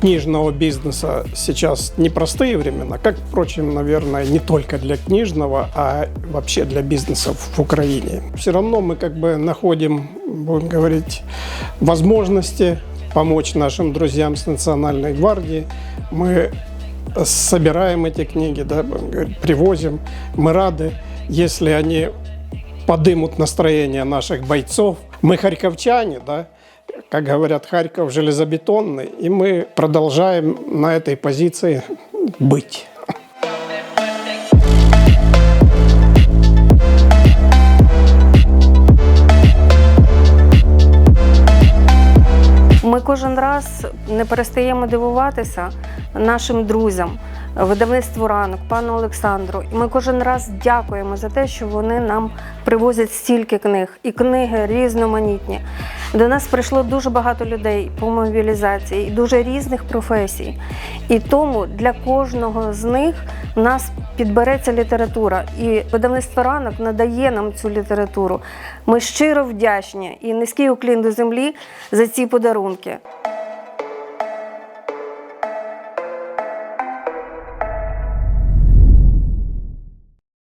книжного бизнеса сейчас непростые времена, как, впрочем, наверное, не только для книжного, а вообще для бизнеса в Украине. Все равно мы как бы находим, будем говорить, возможности помочь нашим друзьям с Национальной гвардии. Мы собираем эти книги, да, привозим. Мы рады, если они подымут настроение наших бойцов. Мы харьковчане, да, как говорят, Харьков железобетонный, и мы продолжаем на этой позиции быть. Ми кожен раз не перестаємо дивуватися нашим друзям, видавництву ранок, пану Олександру. І ми кожен раз дякуємо за те, що вони нам привозять стільки книг, і книги різноманітні. До нас прийшло дуже багато людей по мобілізації, і дуже різних професій. І тому для кожного з них в нас підбереться література. І видавництво ранок надає нам цю літературу. Ми щиро вдячні і низький уклін до землі за ці подарунки.